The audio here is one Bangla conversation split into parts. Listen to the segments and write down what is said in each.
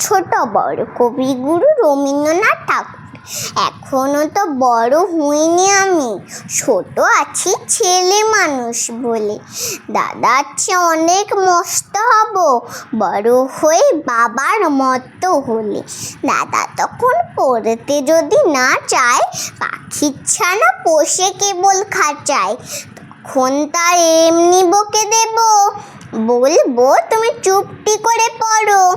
ছোট বড় কবিগুরু রবীন্দ্রনাথ ঠাকুর। এখনও তো বড় হইনি আমি। ছোট আছি ছেলে মানুষ বলে। দাদা আছে অনেক মস্ত হব। বড় হয়ে বাবার মতো হলে। দাদা তখন পড়তে যদি না চায় পাখির ছানা পোষে কেবল খাঁচায়। তখন তার এমনি বকে দেব। বলব তুমি চুপটি করে পড়ো।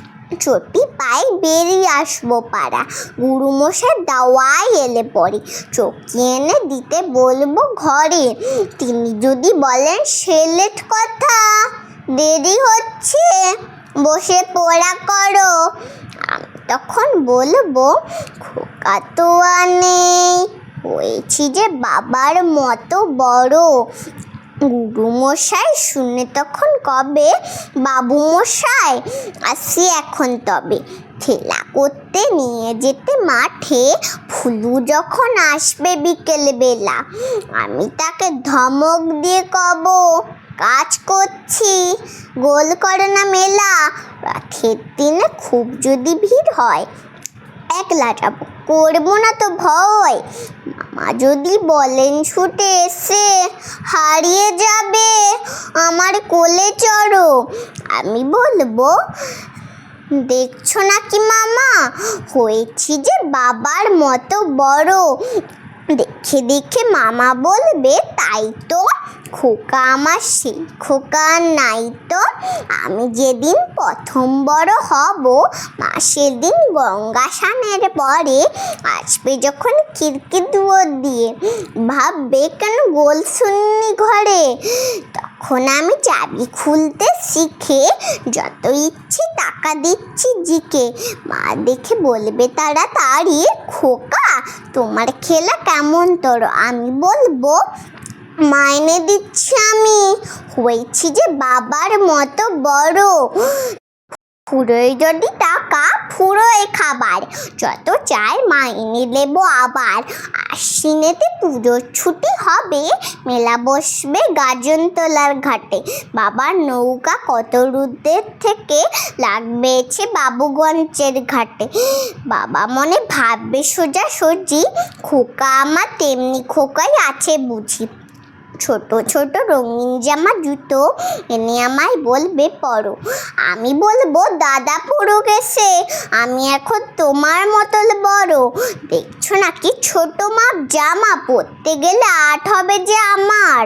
চটি পাই বেরিয়ে আসব পাড়া। গুরুমশাই দাওয়াই এলে পরে। চকি এনে দিতে বলব ঘরে। তিনি যদি বলেন সেলেট কথা। দেরি হচ্ছে। বসে পড়া করো। তখন বলব, খোকা তো আর নেই। হয়েছি যে বাবার মতো বড়। গুরু মশাই শুনে তখন কবে? বাবু মশাই আসি এখন তবে। ঠেলা করতে নিয়ে যেতে মাঠে ফুলু যখন আসবে বিকেল বেলা আমি তাকে ধমক দিয়ে কব, কাজ করছি গোল করে না মেলা। রাতের দিনে খুব যদি ভিড় হয় একলা যাব। করব না তো ভয়। মামা যদি বলেন ছুটে এসে হারিয়ে যাবে আমার কোলে চড়ো। আমি বলব, দেখছ নাকি মামা? হয়েছি যে বাবার মতো বড়। দেখে দেখে মামা বলবে, তাই তো খোকা আমার, সেই খোকা নাই তো। আমি যেদিন প্রথম বড় হব, মাসের দিন গঙ্গা স্নানের পরে আসবে যখন খিড়কি দুয়ার দিয়ে। ভাববে কেন গোল শুননি ঘরে? তখন আমি চাবি খুলতে শিখে যত ইচ্ছে টাকা দিচ্ছি জিকে। মা দেখে বলবে তারা তাড়াতাড়ি খোকা, তোমার খেলা কেমন তোর? আমি বলব মাইনে দিচ্ছি আমি। হয়েছি যে বাবার মতো বড়। ফুরোয় যদি টাকা, ফুরোয় খাবার। যত চাই মাইনে নেব আবার। আশ্বিনেতে পুজোর ছুটি হবে, মেলা বসবে গাজনতলার ঘাটে। বাবার নৌকা কত রুদ্রের থেকে লাগবেছে বাবুগঞ্জের ঘাটে। বাবা মনে ভাববে সোজা সজি খোকা আমার তেমনি খোকাই আছে বুঝি। ছোট ছোট রঙিন জামা জুতো এনে আমায় বলবে, পরো। আমি বলব, দাদা পড়ো গেছে, আমি এখন তোমার মতল বড়। দেখছ নাকি? ছোট মাপ জামা পরতে গেলে আট হবে যে আমার।